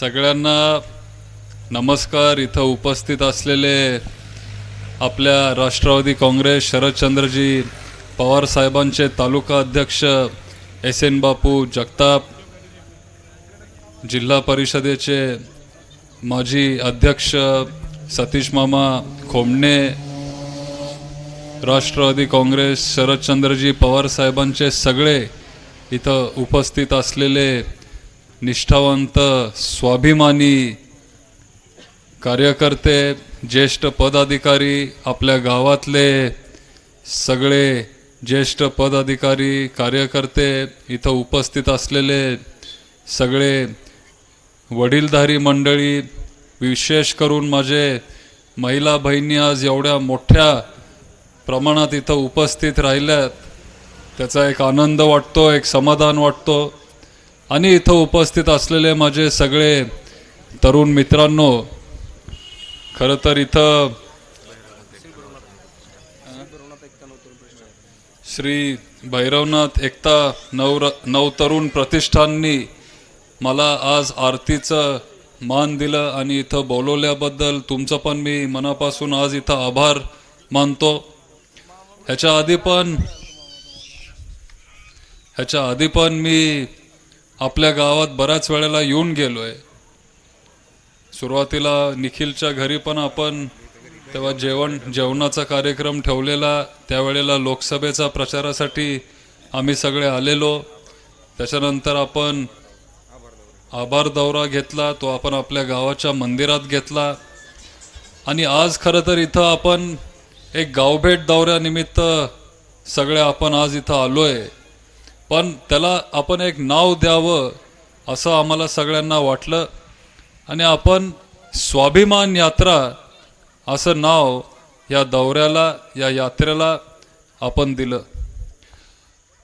सगळ्यांना नमस्कार. इथं उपस्थित असलेले आपल्या राष्ट्रवादी काँग्रेस शरदचंद्रजी पवार साहेबांचे तालुका अध्यक्ष एस एन बापू जगताप जिल्हा परिषदेचे माजी अध्यक्ष सतीश मामा खोमणे राष्ट्रवादी काँग्रेस शरदचंद्रजी पवार साहेबांचे सगळे इथं उपस्थित असलेले निष्ठावंत स्वाभिमानी कार्यकर्ते ज्येष्ठ पदाधिकारी आपल्या गावातले सगळे ज्येष्ठ पदाधिकारी कार्यकर्ते इथं उपस्थित असलेले सगळे वडीलधारी मंडळी विशेष करून माझे महिला बहिणी आज एवढ्या मोठ्या प्रमाणात इथं उपस्थित राहिल्यात. त्याचा एक आनंद वाटतो एक समाधान वाटतो. आणि इथं उपस्थित असलेले माझे सगळे तरुण मित्रांनो खरं तर इथं श्री भैरवनाथ एकता नवर नवतरुण प्रतिष्ठाननी मला आज आरतीचं मान दिलं आणि इथं बोलवल्याबद्दल तुमचं पण मी मनापासून आज इथं आभार मानतो. ह्याच्या आधी पण ह्याच्या आधी पण मी आपल्या गावात बऱ्याच वेळेला येऊन गेलो आहे सुरुवातीला निखिलच्या घरी पण आपण तेव्हा जेवण जेवणाचा कार्यक्रम ठेवलेला त्यावेळेला लोकसभेचा प्रचारासाठी आम्ही सगळे आलेलो. त्याच्यानंतर आपण आभार दौरा घेतला तो आपण आपल्या गावाच्या मंदिरात घेतला. आणि आज खरं तर इथं आपण एक गावभेट दौऱ्यानिमित्त सगळे आपण आज इथं आलो आहे पण त्याला आपण एक नाव द्यावं असं आम्हाला सगळ्यांना वाटलं. आणि आपण स्वाभिमान यात्रा असं नाव या दौऱ्याला या यात्रेला आपण दिलं.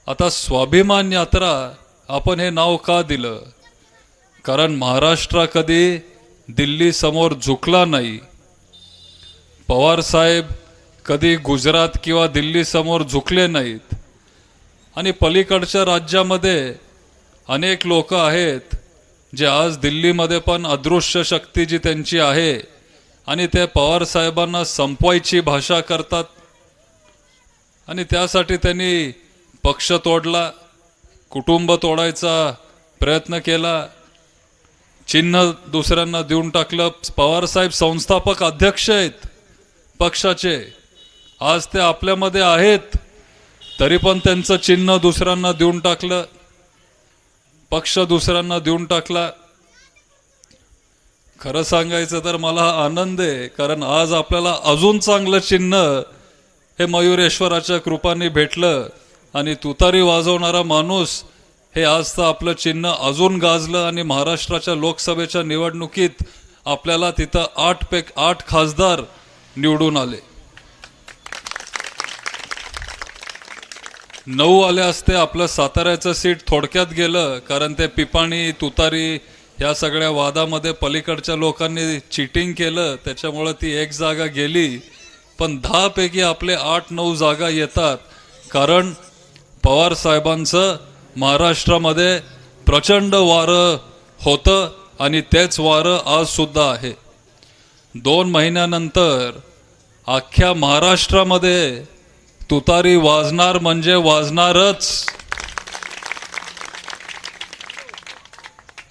आता स्वाभिमान यात्रा आपण हे नाव का दिलं? कारण महाराष्ट्र कधी दिल्ली समोर झुकला नाही. पवार साहेब कधी गुजरात किंवा दिल्ली समोर झुकले नाहीत. आणि पलीकडच्या राज्यामध्ये अनेक लोक आहेत जे आज दिल्लीमध्ये पण अदृश्य शक्ती जी त्यांची आहे आणि ते पवार साहेबांना संपवायची भाषा करतात. आणि त्यासाठी त्यांनी पक्ष तोडला कुटुंब तोडायचा प्रयत्न केला चिन्ह दुसऱ्यांना देऊन टाकलं. पवार साहेब संस्थापक अध्यक्ष आहेत पक्षाचे. आज ते आपल्यामध्ये आहेत. तरी पण त्यांचं चिन्ह दुसऱ्यांना देऊन टाकलं पक्ष दुसऱ्यांना देऊन टाकला. खरं सांगायचं तर मला हा आनंद आहे कारण आज आपल्याला अजून चांगलं चिन्ह हे मयुरेश्वराच्या कृपाने भेटलं आणि तुतारी वाजवणारा माणूस हे आज तर आपलं चिन्ह अजून गाजलं आणि महाराष्ट्राच्या लोकसभेच्या निवडणुकीत आपल्याला तिथं आठ पे आठ खासदार निवडून आले. नऊ आले असते आपलं साताऱ्याचं सीट थोडक्यात गेलं कारण ते पिपाणी तुतारी या सगळ्या वादामध्ये पलीकडच्या लोकांनी चिटिंग केलं त्याच्यामुळं ती एक जागा गेली. पण दहापैकी आपले आठ नऊ जागा येतात कारण पवार साहेबांचं महाराष्ट्रामध्ये प्रचंड वारं होतं आणि तेच वारं आजसुद्धा आहे. दोन महिन्यानंतर अख्ख्या महाराष्ट्रामध्ये तुतारी वाजणार म्हणजे वाजणारच.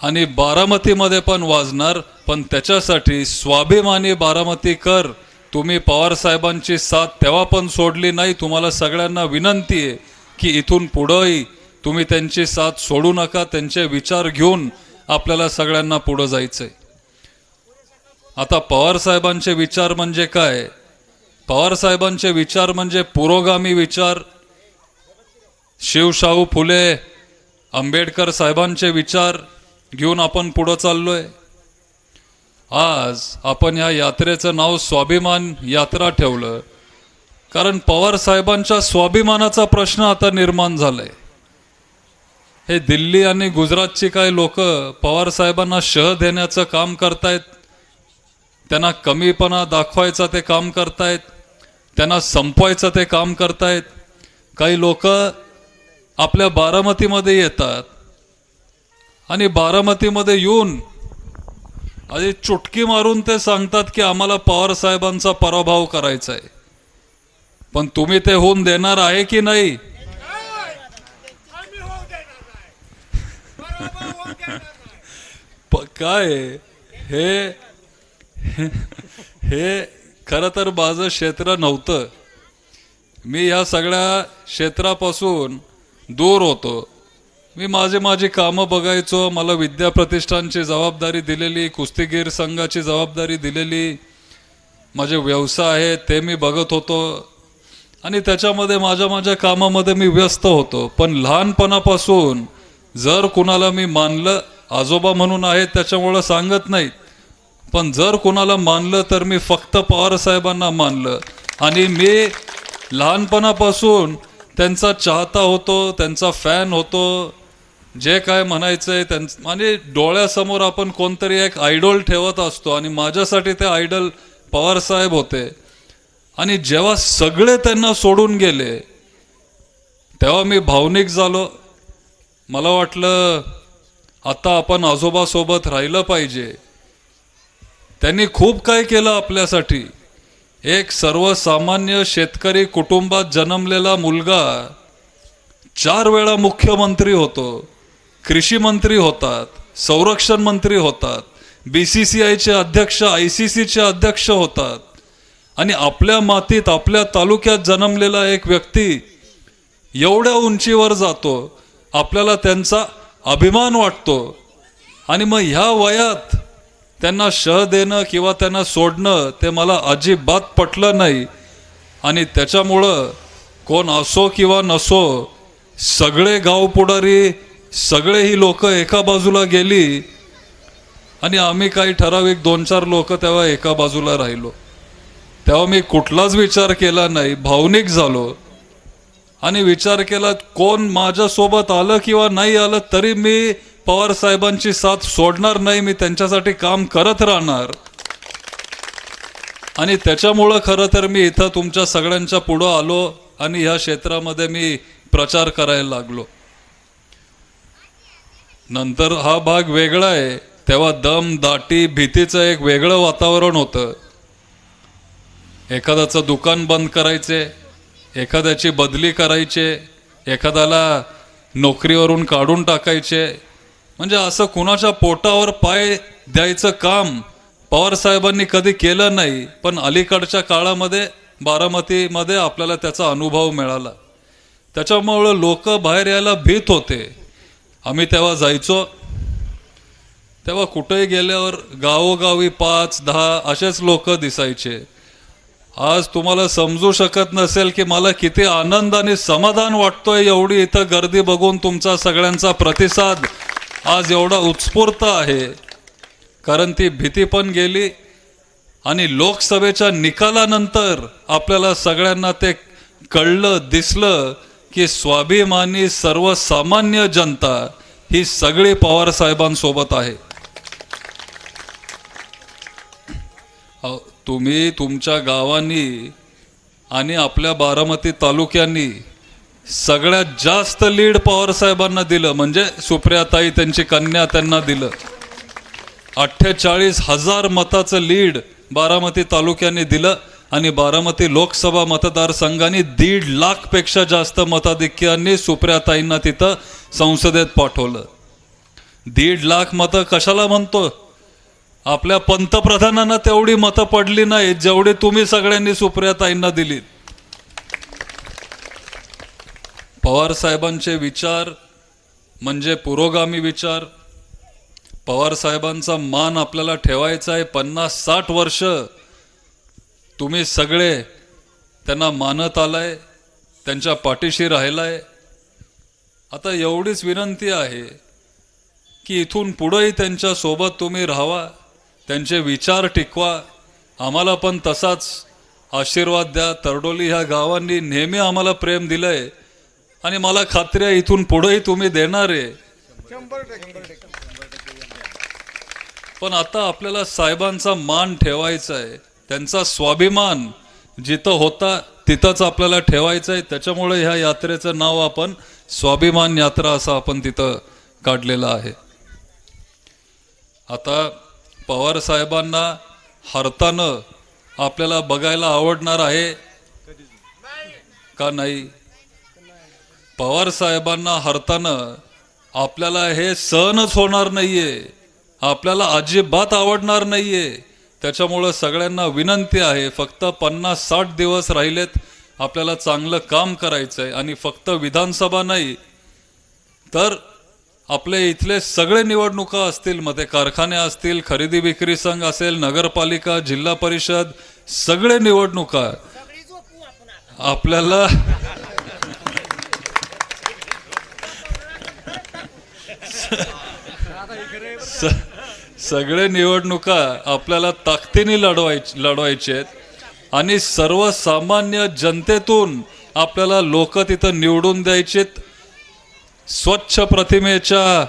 आणि बारामतीमध्ये पण वाजणार पण त्याच्यासाठी स्वाभिमानी बारामतीकर तुम्ही पवार साहेबांची साथ तेव्हा पण सोडली नाही तुम्हाला सगळ्यांना विनंती आहे की इथून पुढंही तुम्ही त्यांची साथ सोडू नका त्यांचे विचार घेऊन आपल्याला सगळ्यांना पुढं जायचंय. आता पवार साहेबांचे विचार म्हणजे काय? पवार साहेबांचे विचार म्हणजे पुरोगामी विचार. शिवशाहू फुले आंबेडकर साहेबांचे विचार घेऊन आपण पुढं चाललोय. आज आपण या यात्रेचं नाव स्वाभिमान यात्रा ठेवलं. कारण पवार साहेबांच्या स्वाभिमानाचा प्रश्न आता निर्माण झालाय. हे दिल्ली आणि गुजरातची काही लोक पवार साहेबांना शह देण्याचं काम करतायत. त्यांना कमीपणा दाखवायचं ते काम करतायत. त्यांना संपवायचं ते काम करतायत. काही लोक आपल्या बारामतीमध्ये येतात. आणि बारामतीमध्ये येऊन आधी चुटकी मारून ते सांगतात की आम्हाला पवार साहेबांचा पराभव करायचा आहे पण तुम्ही ते होऊन देणार आहे की नाही? काय? हे हे खरं तर माझं क्षेत्र नव्हतं. मी ह्या सगळ्या क्षेत्रापासून दूर होतो. मी माझे माझी कामं बघायचो मला विद्याप्रतिष्ठानची जबाबदारी दिलेली कुस्तीगीर संघाची जबाबदारी दिलेली माझे व्यवसाय आहे ते मी बघत होतो. आणि त्याच्यामध्ये माझ्या माझ्या कामामध्ये मी व्यस्त होतो. पण लहानपणापासून जर कुणाला मी मानलं आजोबा म्हणून आहेत त्याच्यामुळं सांगत नाहीत. पण जर कोणाला मानलं तर मी फक्त पवार साहेबांना मानलं. आणि मी लहानपणापासून त्यांचा चाहता होतो त्यांचा फॅन होतो. जे काय म्हणायचं आहे त्यां आणि डोळ्यासमोर आपण कोणतरी एक आयडॉल ठेवत असतो आणि माझ्यासाठी ते आयडल पवार साहेब होते. आणि जेव्हा सगळे त्यांना सोडून गेले तेव्हा मी भावनिक झालो. मला वाटलं आता आपण आजोबासोबत राहिलं पाहिजे. त्यांनी खूप काय केलं आपल्यासाठी? एक सर्वसामान्य शेतकरी कुटुंबात जन्मलेला मुलगा चार वेळा मुख्यमंत्री होतो कृषी मंत्री होतात संरक्षण मंत्री होतात बी सी सी आयचे अध्यक्ष आय सी सीचे अध्यक्ष होतात. आणि आपल्या मातीत आपल्या तालुक्यात जन्मलेला एक व्यक्ती एवढ्या उंचीवर जातो आपल्याला त्यांचा अभिमान वाटतो. आणि मग ह्या वयात त्यांना शह देणं किंवा त्यांना सोडणं ते मला अजिबात पटलं नाही. आणि त्याच्यामुळं कोण असो किंवा नसो सगळे गाव पुढारी सगळे ही लोक एका बाजूला गेली. आणि आम्ही काही ठराविक दोन चार लोक तेव्हा एका बाजूला राहिलो. तेव्हा मी कुठलाच विचार केला नाही भावनिक झालो. आणि विचार केला कोण माझ्यासोबत आलं किंवा नाही आलं तरी मी पवार साहेबांची साथ सोडणार नाही मी त्यांच्यासाठी काम करत राहणार. आणि त्याच्यामुळं खरं तर मी इथं तुमच्या सगळ्यांच्या पुढं आलो आणि ह्या क्षेत्रामध्ये मी प्रचार करायला लागलो. नंतर हा भाग वेगळा आहे. तेव्हा दम दाटी भीतीचं एक वेगळं वातावरण होतं. एखाद्याचं दुकान बंद करायचे एखाद्याची बदली करायचे एखाद्याला नोकरीवरून काढून टाकायचे म्हणजे असं कुणाच्या पोटावर पाय द्यायचं काम पवार साहेबांनी कधी केलं नाही पण अलीकडच्या काळामध्ये बारामतीमध्ये आपल्याला त्याचा अनुभव मिळाला. त्याच्यामुळं लोक बाहेर यायला भीत होते. आम्ही तेव्हा जायचो. तेव्हा कुठेही गेल्यावर गावोगावी पाच दहा असेच लोक दिसायचे. आज तुम्हाला समजू शकत नसेल की मला किती आनंद आणि समाधान वाटतोय एवढी इथं गर्दी बघून तुमचा सगळ्यांचा प्रतिसाद. आज एवढा उत्स्फूर्त आहे. कारण ती भीती पण गेली आणि लोकसभेच्या निकालानंतर आपल्याला सगळ्यांना ते कळलं दिसलं की स्वाभिमानी सर्वसामान्य जनता ही सगळी पवार साहेबांसोबत आहे. तुम्ही तुमच्या गावांनी आणि आपल्या बारामती तालुक्यांनी सगळ्यात जास्त लीड पवार साहेबांना दिलं म्हणजे सुप्रियाताई त्यांची कन्या त्यांना दिलं. अठ्ठेचाळीस हजार मताचं लीड बारामती तालुक्याने दिलं आणि बारामती लोकसभा मतदारसंघाने दीड लाखपेक्षा जास्त मताधिक्यांनी सुप्रियाताईंना तिथं संसदेत पाठवलं. दीड लाख मतं कशाला म्हणतो आपल्या पंतप्रधानांना तेवढी मतं पडली नाहीत जेवढी तुम्ही सगळ्यांनी सुप्रियाताईंना दिलीत. पवार साहेबांचे विचार म्हणजे पुरोगामी विचार. पवार साहेबांचा मान आपल्याला ठेवायचा आहे. पन्नास साठ वर्ष तुम्ही सगळे त्यांना मानत आलाय त्यांच्या पाठीशी राहिलाय. आता एवढीच विनंती आहे की इथून पुढंही त्यांच्यासोबत तुम्ही राहावा त्यांचे विचार टिकवा. आम्हाला पण तसाच आशीर्वाद द्या. तरडोली ह्या गावांनी नेहमी आम्हाला प्रेम दिलंय. आणि मला खात्री आहे इथून पुढेही तुम्ही देणार आहे. पण आता आपल्याला साहेबांचा मान ठेवायचा आहे. त्यांचा स्वाभिमान जिथं होता तिथंच आपल्याला ठेवायचं आहे. त्याच्यामुळे ह्या यात्रेचं नाव आपण स्वाभिमान यात्रा असं आपण तिथं काढलेलं आहे. आता पवार साहेबांना हरताना आपल्याला बघायला आवडणार आहे का नाही? पवार साहेबांना हरताना आपल्याला हे सहनच होणार नाहीये. आपल्याला अजिबात आवडणार नाहीये. त्याच्यामुळं सगळ्यांना विनंती आहे फक्त पन्नास साठ दिवस राहिलेत आपल्याला चांगलं काम करायचं आहे आणि फक्त विधानसभा नाही तर आपले इथले सगळे निवडणुका असतील मग ते कारखाने असतील खरेदी विक्री संघ असेल नगरपालिका जिल्हा परिषद सगळे निवडणुका. आपल्याला स- सगळे निवडणुका आपल्याला ताकदीने लढवायचे लढवायचे आहेत. आणि सर्वसामान्य जनतेतून आपल्याला लोक तिथं निवडून द्यायचेत. स्वच्छ प्रतिमेच्या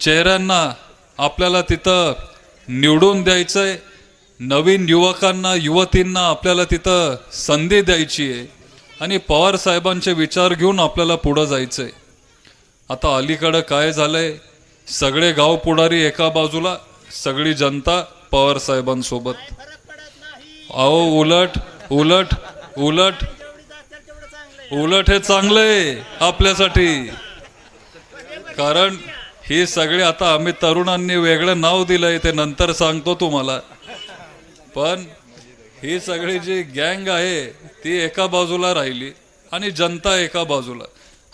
चेहऱ्यांना आपल्याला तिथं निवडून द्यायचं आहे नवीन युवकांना युवतींना आपल्याला तिथं संधी द्यायची आहे. आणि पवार साहेबांचे विचार घेऊन आपल्याला पुढं जायचंय. आता अलीकडं काय झालंय? सगळे गाव पुढारी एका बाजूला सगळी जनता पवार साहेबांसोबत. अहो उलट उलट उलट. चांगलं आहे. उलट हे चांगलंय आपल्यासाठी. कारण ही सगळे आता आम्ही तरुणांनी वेगळं नाव दिलंय ते नंतर सांगतो तुम्हाला. पण ही सगळी जी गँग आहे ती एका बाजूला राहिली आणि जनता एका बाजूला.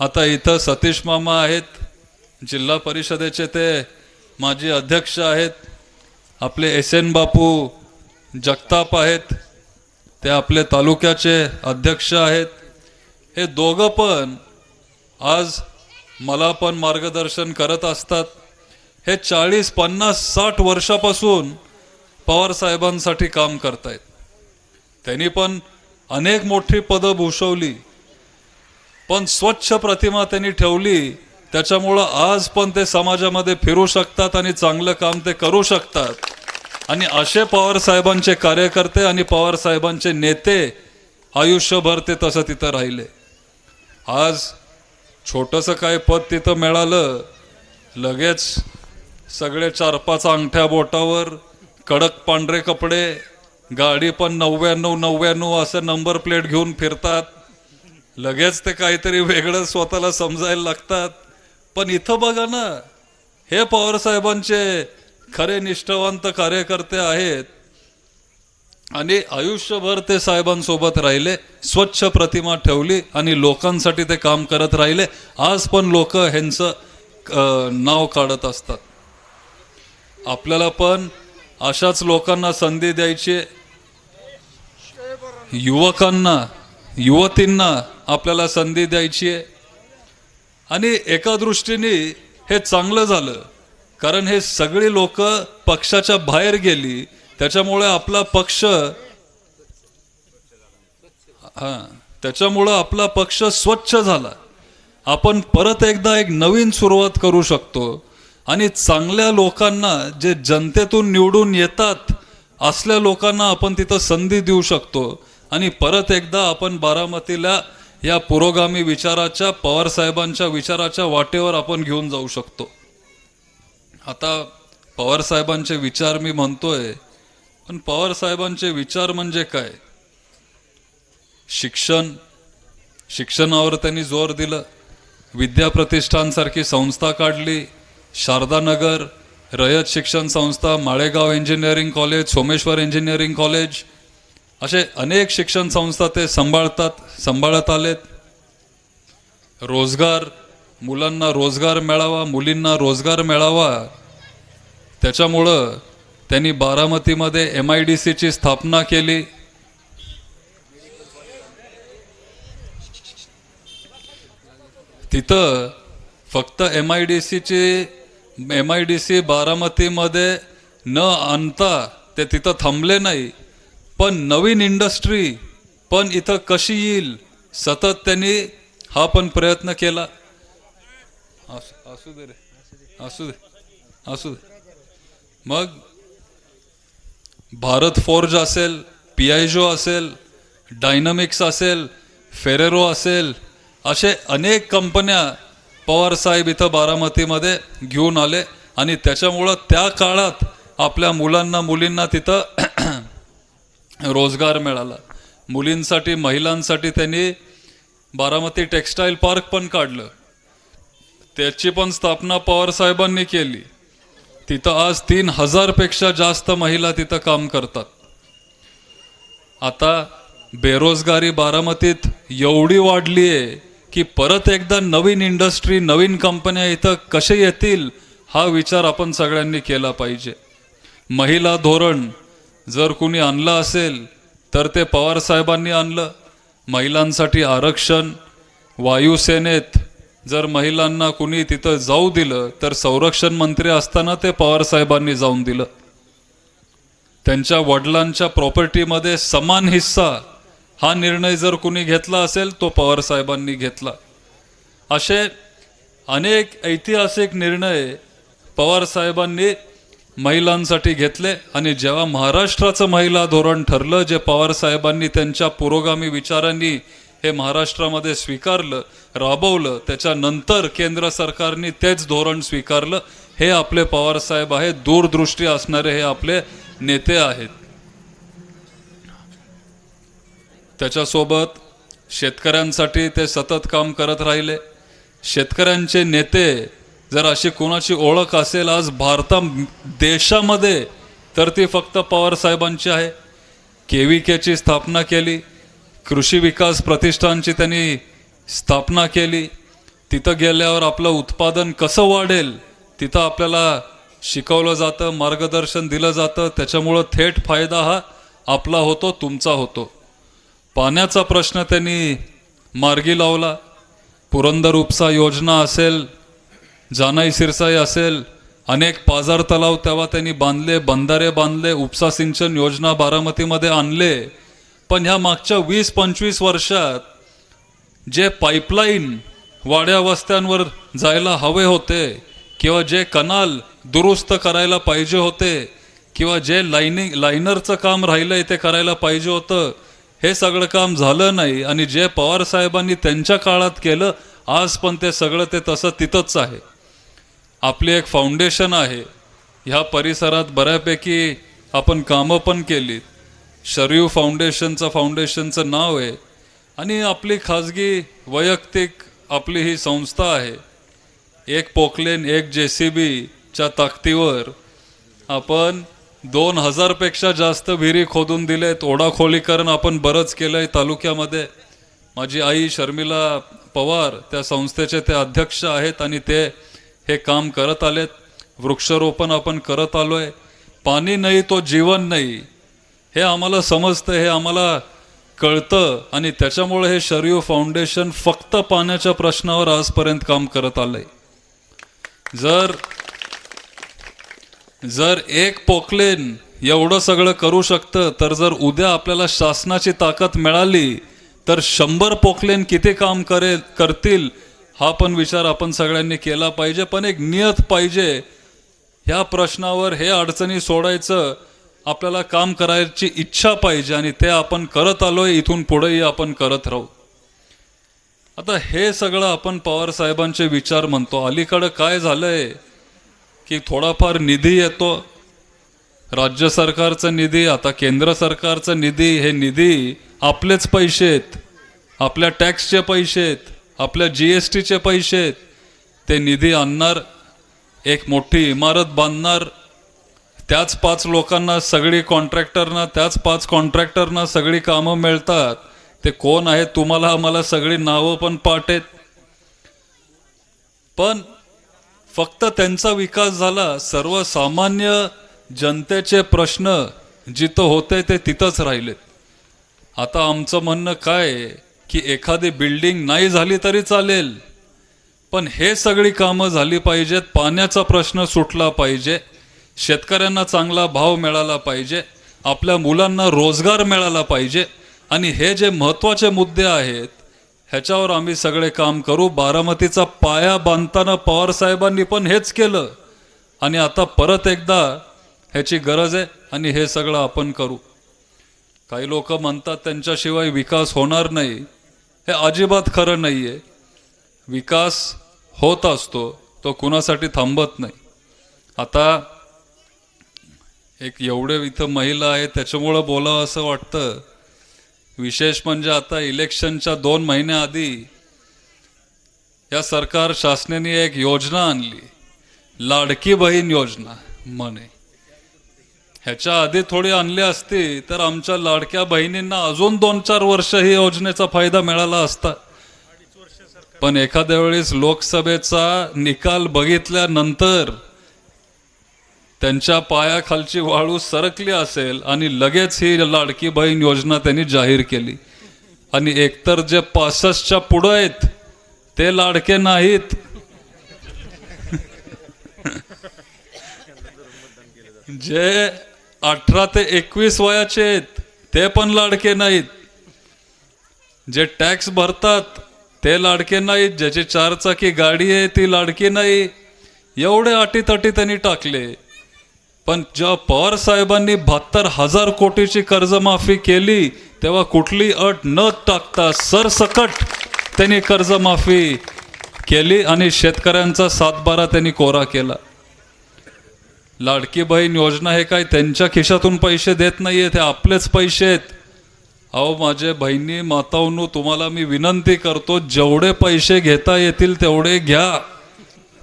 आता इथं सतीश मामा आहेत जिल्हा परिषदेचे ते माजी अध्यक्ष आहेत आपले एस एन बापू जगताप आहेत ते आपले तालुक्याचे अध्यक्ष आहेत. हे दोघं पण आज मला पण मार्गदर्शन करत असतात. हे चाळीस पन्नास साठ वर्षापासून पवार साहेबांसाठी काम करतायत. त्यांनी पण अनेक मोठी पदं भूषवली. पण स्वच्छ प्रतिमा त्यांनी ठेवली त्याच्यामुळं आज पण ते समाजामध्ये फिरू शकतात आणि चांगलं काम ते करू शकतात. आणि असे पवार साहेबांचे कार्यकर्ते आणि पवार साहेबांचे नेते आयुष्यभर ते तसं तिथं राहिले. आज छोटंसं काय पद तिथं मिळालं लगेच सगळे चार पाच अंगठ्या बोटावर कडक पांढरे कपडे गाडी पण नव्याण्णव नव्याण्णव असं नंबर प्लेट घेऊन फिरतात. लगेच ते काहीतरी वेगळं स्वतःला समजायला लागतात. पण इथं बघा ना हे पवार साहेबांचे खरे निष्ठावंत कार्यकर्ते आहेत. आणि आयुष्यभर ते साहेबांसोबत राहिले स्वच्छ प्रतिमा ठेवली आणि लोकांसाठी ते काम करत राहिले. आज पण लोक ह्यांचं नाव काढत असतात. आपल्याला पण अशाच लोकांना संधी द्यायची युवकांना युवतींना आपल्याला संधी द्यायची आहे. आणि एका दृष्टीने हे चांगलं झालं कारण हे सगळी लोक पक्षाच्या बाहेर गेली त्याच्यामुळे आपला पक्ष हा त्याच्यामुळं आपला पक्ष स्वच्छ झाला. आपण परत एकदा एक नवीन सुरुवात करू शकतो. आणि चांगल्या लोकांना जे जनतेतून निवडून येतात असल्या लोकांना आपण तिथं संधी देऊ शकतो. आणि परत एकदा आपण बारामतीला या पुरोगामी विचाराच्या पवार साहेबांच्या विचाराच्या वाटेवर आपण घेऊन जाऊ शकतो. आता पवार साहेबांचे विचार मी म्हणतोय पण पवार साहेबांचे विचार म्हणजे काय? शिक्षण शिक्षणावर त्यांनी जोर दिलं विद्याप्रतिष्ठानसारखी संस्था काढली Sharadanagar Rayat Shikshan Sanstha Malegaon engineering college Someshwar engineering college असे अनेक शिक्षण संस्था ते सांभाळतात सांभाळत आलेत. रोजगार मुलांना रोजगार मिळावा मुलींना रोजगार मिळावा त्याच्यामुळं त्यांनी बारामतीमध्ये एम आय डी सीची स्थापना केली. तिथं फक्त एम आय डी सीची एम आय डी सी बारामतीमध्ये न आणता ते तिथं थांबले नाही. पण नवीन इंडस्ट्री पण इथं कशी येईल सतत त्यांनी हा पण प्रयत्न केला. असू दे रे. असू दे. असू दे. मग भारत फोर्ज असेल पिआयजो असेल डायनामिक्स असेल फेरेरो असेल असे अनेक कंपन्या पवार साहेब इथं बारामतीमध्ये घेऊन आले आणि त्याच्यामुळं त्या काळात आपल्या मुलांना मुलींना तिथं रोजगार मिळाला. मुलींसाठी महिलांसाठी त्यांनी बारामती टेक्स्टाईल पार्क पण काढलं. त्याची पण स्थापना पवार साहेबांनी केली. तिथं आज तीन हजारपेक्षा जास्त महिला तिथं काम करतात. आता बेरोजगारी बारामतीत एवढी वाढली आहे की परत एकदा नवीन इंडस्ट्री नवीन कंपन्या इथं कसे येतील हा विचार आपण सगळ्यांनी केला पाहिजे. महिला धोरण जर कुणी आणलं असेल तर ते पवार साहेबांनी आणलं. महिलांसाठी आरक्षण वायुसेनेत जर महिलांना कुणी तिथं जाऊ दिलं तर संरक्षण मंत्री असताना ते पवार साहेबांनी जाऊन दिलं. त्यांच्या वडिलांच्या प्रॉपर्टीमध्ये समान हिस्सा हा निर्णय जर कुणी घेतला असेल तो पवार साहेबांनी घेतला. असे अनेक ऐतिहासिक निर्णय पवार साहेबांनी महिलांसाठी घेतले आणि जेव्हा महाराष्ट्राचं महिला धोरण ठरलं जे पवार साहेबांनी त्यांच्या पुरोगामी विचारांनी हे महाराष्ट्रामध्ये स्वीकारलं राबवलं त्याच्यानंतर केंद्र सरकारने तेच धोरण स्वीकारलं हे आपले पवार साहेब आहेत. दूरदृष्टी असणारे हे आपले नेते आहेत. त्याच्यासोबत शेतकऱ्यांसाठी ते सतत काम करत राहिले. शेतकऱ्यांचे नेते जर अशी कोणाची ओळख असेल आज भारता देशामध्ये तर ती फक्त पवार साहेबांची आहे. के व्ही केची स्थापना केली. कृषी विकास प्रतिष्ठानची त्यांनी स्थापना केली. तिथं गेल्यावर आपलं उत्पादन कसं वाढेल तिथं आपल्याला शिकवलं जातं मार्गदर्शन दिलं जातं. त्याच्यामुळं थेट फायदा हा आपला होतो तुमचा होतो. पाण्याचा प्रश्न त्यांनी मार्गी लावला. पुरंदर उपसा योजना असेल जानाई सिरसाई असेल अनेक पाजार तलाव तेव्हा त्यांनी बांधले बंधारे बांधले उपसा सिंचन योजना बारामतीमध्ये आणले. पण ह्या मागच्या वीस पंचवीस वर्षात जे पाईपलाईन वाड्या वस्त्यांवर जायला हवे होते किंवा जे कनाल दुरुस्त करायला पाहिजे होते किंवा जे लाईनिंग लाईनरचं काम राहिलंय ते करायला पाहिजे होतं हे सगळं काम झालं नाही. आणि जे पवार साहेबांनी त्यांच्या काळात केलं आज पण ते सगळं ते तसं तिथंच आहे. आपली एक फाउंडेशन आहे. ह्या परिसरात बऱ्यापैकी आपण कामं पण केली. शरीव फाउंडेशनचं फाउंडेशनचं नाव आहे. आणि आपली खाजगी वैयक्तिक आपली ही संस्था आहे. एक पोकलेन एक जे सी बीच्या ताकदीवर आपण दोन हजारपेक्षा जास्त विहिरी खोदून दिलेत. ओढाखोलीकरण आपण बरंच केलं आहे तालुक्यामध्ये. माझी आई शर्मिला पवार त्या संस्थेचे ते अध्यक्ष आहेत आणि ते हे काम करत आलेत. वृक्षारोपण आपण करत आलो आहे पाणी नाही तो जीवन नाही. हे आम्हाला समजतं हे आम्हाला कळतं आणि त्याच्यामुळे हे शरीव फाउंडेशन फक्त पाण्याच्या प्रश्नावर आजपर्यंत काम करत आलंय. जर जर एक पोकलेन एवढं सगळं करू शकतं तर जर उद्या आपल्याला शासनाची ताकद मिळाली तर शंभर पोकलेन किती काम करेल करतील हा पण विचार आपण सगळ्यांनी केला पाहिजे पण एक नियत पाहिजे. ह्या प्रश्नावर हे अडचणी सोडायचं आपल्याला काम करायची इच्छा पाहिजे आणि ते आपण करत आलोय इथून पुढेही आपण करत राहू. आता हे सगळं आपण पवार साहेबांचे विचार म्हणतो. अलीकडं काय झालंय की थोडाफार निधी येतो. राज्य सरकारचा निधी आता केंद्र सरकारचा निधी हे निधी आपलेच पैसे आहेत. आपल्या टॅक्सचे पैसे आहेत. आपल्या जी एस टीचे पैसे ते निधी आणणार एक मोठी इमारत बांधणार त्याच पाच लोकांना सगळी कॉन्ट्रॅक्टरना त्याच पाच कॉन्ट्रॅक्टरना सगळी कामं मिळतात. ते कोण आहेत तुम्हाला आम्हाला सगळी नावं पण पाठ आहेत पण फक्त त्यांचा विकास झाला सर्वसामान्य जनतेचे प्रश्न जिथं होते ते तिथंच राहिलेत. आता आमचं म्हणणं काय आहे? की एखादी बिल्डिंग नाही झाली तरी चालेल. पण हे सगळी कामं झाली पाहिजेत पाण्याचा प्रश्न सुटला पाहिजे शेतकऱ्यांना चांगला भाव मिळाला पाहिजे आपल्या मुलांना रोजगार मिळाला पाहिजे आणि हे जे महत्त्वाचे मुद्दे आहेत ह्याच्यावर आम्ही सगळे काम करू. बारामतीचा पाया बांधताना पवार साहेबांनी पण हेच केलं. आणि आता परत एकदा ह्याची गरज आहे आणि हे सगळं आपण करू. काही लोक म्हणतात त्यांच्याशिवाय विकास होणार नाही. हे अजिबात खरं नाही आहे विकास होत असतो तो कुणासाठी थांबत नाही. आता एक एवढे इथं महिला आहे त्याच्यामुळं बोलावं असं वाटतं. विशेष म्हणजे आता इलेक्शनच्या दोन महिन्याआधी या सरकार शासनाने एक योजना आणली. लाडकी बहीण योजना म्हणे. ह्याच्या आधी थोडी आणली असती तर आमच्या लाडक्या बहिणींना अजून दोन चार वर्ष ही योजनेचा फायदा मिळाला असता. पण एखाद्या वेळेस लोकसभेचा निकाल बघितल्यानंतर त्यांच्या पायाखालची वाळू सरकली असेल आणि लगेच ही लाडकी बहीण योजना त्यांनी जाहीर केली. आणि एकतर जे पासष्टच्या पुढं आहेत ते लाडके नाहीत. जे अठरा ते एकवीस वयाचे आहेत. ते पण लाडके नाहीत. जे टॅक्स भरतात ते लाडके नाहीत. ज्याची चारचाकी गाडी आहे ती लाडकी नाही. एवढे अटीतटी त्यांनी टाकले. पण जेव्हा पवार साहेबांनी बहात्तर हजार कोटीची कर्जमाफी केली तेव्हा कुठली अट न टाकता सरसकट त्यांनी कर्जमाफी केली आणि शेतकऱ्यांचा सातबारा त्यांनी कोरा केला. लाडकी बहीण योजना हे काय त्यांच्या खिशातून पैसे देत नाही आहेत हे आपलेच पैसे आहेत. अहो माझे बहिणी मातावनू तुम्हाला मी विनंती करतो जेवढे पैसे घेता येतील तेवढे घ्या.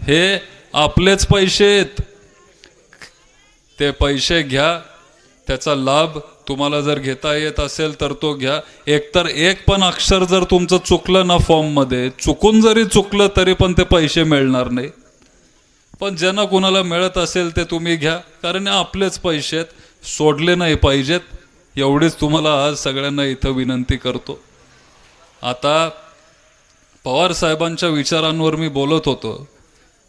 हे आपलेच पैसे आहेत. ते पैसे घ्या त्याचा लाभ तुम्हाला जर घेता येत असेल तर तो घ्या. एकतर एक पण अक्षर जर तुमचं चुकलं ना फॉर्ममध्ये चुकून जरी चुकलं तरी पण ते पैसे मिळणार नाही. पण ज्यांना कुणाला मिळत असेल ते तुम्ही घ्या. कारण आपलेच पैसे आहेत सोडले नाही पाहिजेत. एवढीच तुम्हाला आज सगळ्यांना इथं विनंती करतो. आता पवार साहेबांच्या विचारांवर मी बोलत होतो.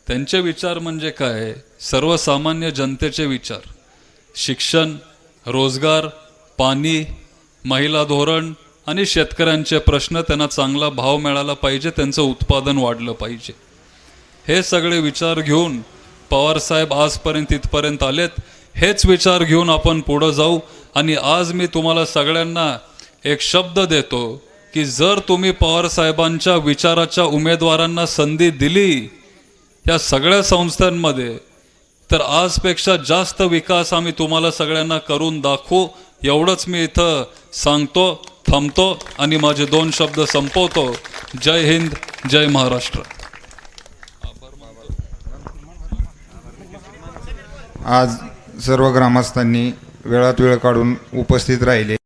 त्यांचे विचार म्हणजे काय? सर्वसामान्य जनतेचे विचार. शिक्षण रोजगार पाणी महिला धोरण आणि शेतकऱ्यांचे प्रश्न त्यांना चांगला भाव मिळाला पाहिजे त्यांचं उत्पादन वाढलं पाहिजे. हे सगळे विचार घेऊन पवारसाहेब आजपर्यंत इथपर्यंत आलेत. हेच विचार घेऊन आपण पुढं जाऊ. आणि आज मी तुम्हाला सगळ्यांना एक शब्द देतो की जर तुम्ही पवार साहेबांच्या विचाराच्या उमेदवारांना संधी दिली या सगळ्या संस्थांमध्ये तर आजपेक्षा जास्त विकास आम्ही तुम्हाला सगळ्यांना करून दाखवू. एवढंच मी इथं सांगतो थांबतो आणि माझे दोन शब्द संपवतो. जय हिंद जय महाराष्ट्र. आज सर्व ग्रामस्थांनी वेळात वेळ काढून उपस्थित राहिले.